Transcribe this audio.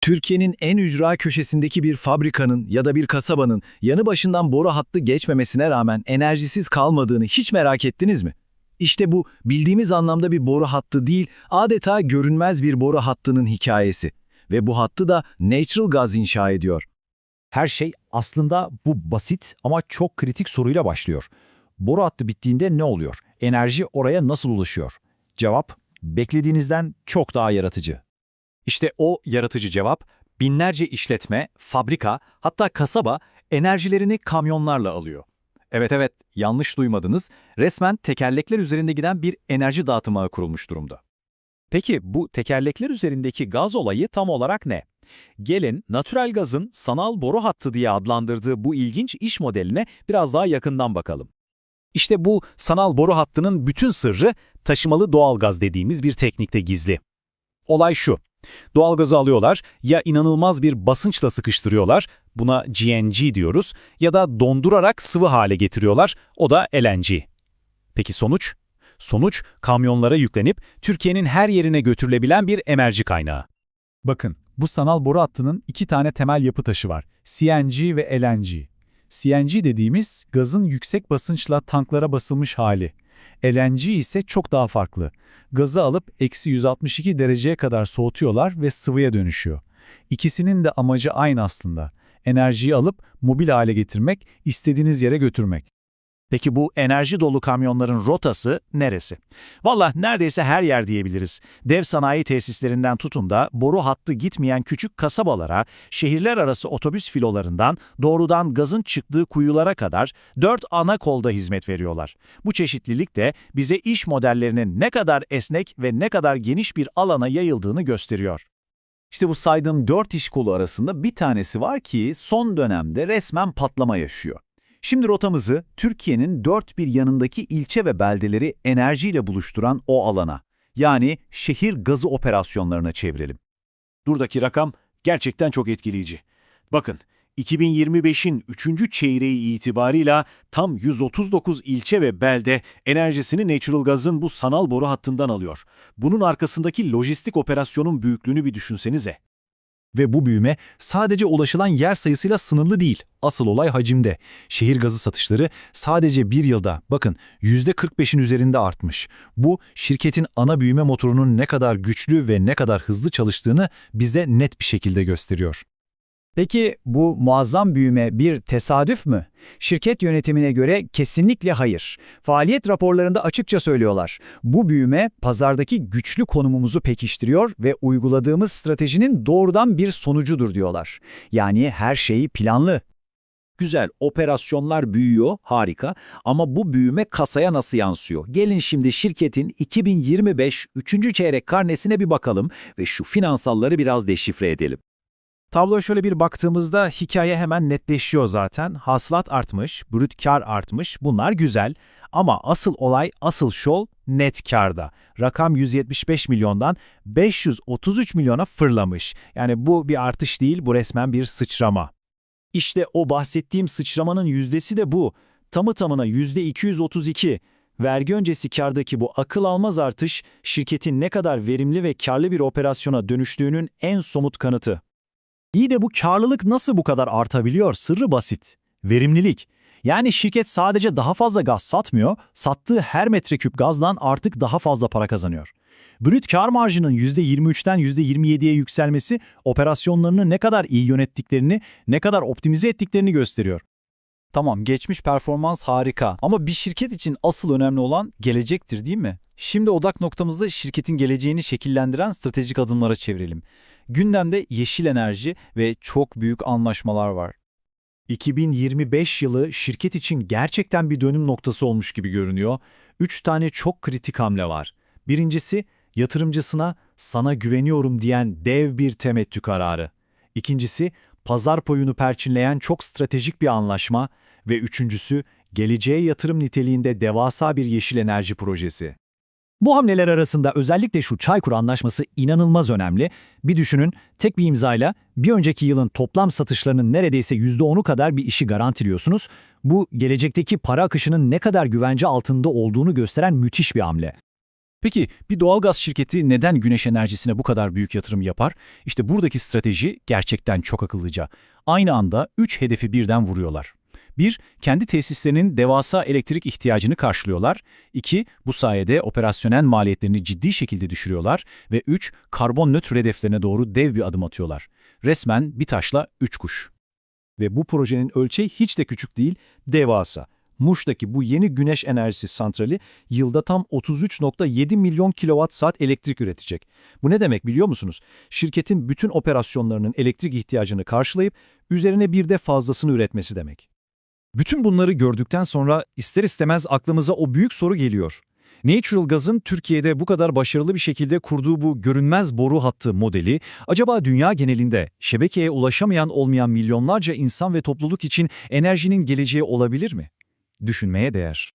Türkiye'nin en ücra köşesindeki bir fabrikanın ya da bir kasabanın yanı başından boru hattı geçmemesine rağmen enerjisiz kalmadığını hiç merak ettiniz mi? İşte bu bildiğimiz anlamda bir boru hattı değil, adeta görünmez bir boru hattının hikayesi. Ve bu hattı da Natural Gaz inşa ediyor. Her şey aslında bu basit ama çok kritik soruyla başlıyor. Boru hattı bittiğinde ne oluyor? Enerji oraya nasıl ulaşıyor? Cevap, beklediğinizden çok daha yaratıcı. İşte o yaratıcı cevap, binlerce işletme, fabrika, hatta kasaba enerjilerini kamyonlarla alıyor. Evet evet, yanlış duymadınız. Resmen tekerlekler üzerinde giden bir enerji dağıtım ağı kurulmuş durumda. Peki bu tekerlekler üzerindeki gaz olayı tam olarak ne? Gelin, natürel gazın sanal boru hattı diye adlandırdığı bu ilginç iş modeline biraz daha yakından bakalım. İşte bu sanal boru hattının bütün sırrı taşımalı doğalgaz dediğimiz bir teknikte gizli. Olay şu. Doğalgazı alıyorlar, ya inanılmaz bir basınçla sıkıştırıyorlar, buna GNG diyoruz, ya da dondurarak sıvı hale getiriyorlar, o da LNG. Peki sonuç? Sonuç, kamyonlara yüklenip Türkiye'nin her yerine götürülebilen bir enerji kaynağı. Bakın, bu sanal boru hattının iki tane temel yapı taşı var. CNG ve LNG. CNG dediğimiz gazın yüksek basınçla tanklara basılmış hali. LNG ise çok daha farklı. Gazı alıp eksi 162 dereceye kadar soğutuyorlar ve sıvıya dönüşüyor. İkisinin de amacı aynı aslında. Enerjiyi alıp mobil hale getirmek, istediğiniz yere götürmek. Peki bu enerji dolu kamyonların rotası neresi? Valla neredeyse her yer diyebiliriz. Dev sanayi tesislerinden tutun da boru hattı gitmeyen küçük kasabalara, şehirler arası otobüs filolarından doğrudan gazın çıktığı kuyulara kadar dört ana kolda hizmet veriyorlar. Bu çeşitlilik de bize iş modellerinin ne kadar esnek ve ne kadar geniş bir alana yayıldığını gösteriyor. İşte bu saydığım dört iş kolu arasında bir tanesi var ki son dönemde resmen patlama yaşıyor. Şimdi rotamızı Türkiye'nin dört bir yanındaki ilçe ve beldeleri enerjiyle buluşturan o alana, yani şehir gazı operasyonlarına çevirelim. Buradaki rakam gerçekten çok etkileyici. Bakın, 2025'in 3. çeyreği itibarıyla tam 139 ilçe ve belde enerjisini Natural Gaz'ın bu sanal boru hattından alıyor. Bunun arkasındaki lojistik operasyonun büyüklüğünü bir düşünsenize. Ve bu büyüme sadece ulaşılan yer sayısıyla sınırlı değil. Asıl olay hacimde. Şehir gazı satışları sadece bir yılda, bakın %45'in üzerinde artmış. Bu, şirketin ana büyüme motorunun ne kadar güçlü ve ne kadar hızlı çalıştığını bize net bir şekilde gösteriyor. Peki bu muazzam büyüme bir tesadüf mü? Şirket yönetimine göre kesinlikle hayır. Faaliyet raporlarında açıkça söylüyorlar. Bu büyüme pazardaki güçlü konumumuzu pekiştiriyor ve uyguladığımız stratejinin doğrudan bir sonucudur diyorlar. Yani her şeyi planlı. Güzel, operasyonlar büyüyor, harika ama bu büyüme kasaya nasıl yansıyor? Gelin şimdi şirketin 2025 3. çeyrek karnesine bir bakalım ve şu finansalları biraz deşifre edelim. Tabloya şöyle bir baktığımızda hikaye hemen netleşiyor zaten. Hasılat artmış, brüt kar artmış, bunlar güzel. Ama asıl olay, asıl şol net karda. Rakam 175 milyondan 533 milyona fırlamış. Yani bu bir artış değil, bu resmen bir sıçrama. İşte o bahsettiğim sıçramanın yüzdesi de bu. Tamı tamına yüzde 232. Vergi öncesi kardaki bu akıl almaz artış, şirketin ne kadar verimli ve karlı bir operasyona dönüştüğünün en somut kanıtı. İyi de bu karlılık nasıl bu kadar artabiliyor? Sırrı basit. Verimlilik. Yani şirket sadece daha fazla gaz satmıyor, sattığı her metreküp gazdan artık daha fazla para kazanıyor. Brüt kar marjının %23'ten %27'ye yükselmesi operasyonlarını ne kadar iyi yönettiklerini, ne kadar optimize ettiklerini gösteriyor. Tamam, geçmiş performans harika ama bir şirket için asıl önemli olan gelecektir değil mi? Şimdi odak noktamızı şirketin geleceğini şekillendiren stratejik adımlara çevirelim. Gündemde yeşil enerji ve çok büyük anlaşmalar var. 2025 yılı şirket için gerçekten bir dönüm noktası olmuş gibi görünüyor. Üç tane çok kritik hamle var. Birincisi, yatırımcısına sana güveniyorum diyen dev bir temettü kararı. İkincisi, pazar payını perçinleyen çok stratejik bir anlaşma. Ve üçüncüsü, geleceğe yatırım niteliğinde devasa bir yeşil enerji projesi. Bu hamleler arasında özellikle şu Çaykur Anlaşması inanılmaz önemli. Bir düşünün, tek bir imzayla bir önceki yılın toplam satışlarının neredeyse %10'u kadar bir işi garantiliyorsunuz. Bu, gelecekteki para akışının ne kadar güvence altında olduğunu gösteren müthiş bir hamle. Peki bir doğalgaz şirketi neden güneş enerjisine bu kadar büyük yatırım yapar? İşte buradaki strateji gerçekten çok akıllıca. Aynı anda 3 hedefi birden vuruyorlar. 1. Kendi tesislerinin devasa elektrik ihtiyacını karşılıyorlar. 2. Bu sayede operasyonel maliyetlerini ciddi şekilde düşürüyorlar. Ve 3. Karbon nötr hedeflerine doğru dev bir adım atıyorlar. Resmen bir taşla 3 kuş. Ve bu projenin ölçeği hiç de küçük değil, devasa. Muş'taki bu yeni güneş enerjisi santrali yılda tam 33.7 milyon kilowatt saat elektrik üretecek. Bu ne demek biliyor musunuz? Şirketin bütün operasyonlarının elektrik ihtiyacını karşılayıp üzerine bir de fazlasını üretmesi demek. Bütün bunları gördükten sonra ister istemez aklımıza o büyük soru geliyor. Natural Gaz'ın Türkiye'de bu kadar başarılı bir şekilde kurduğu bu görünmez boru hattı modeli, acaba dünya genelinde şebekeye ulaşamayan olmayan milyonlarca insan ve topluluk için enerjinin geleceği olabilir mi? Düşünmeye değer.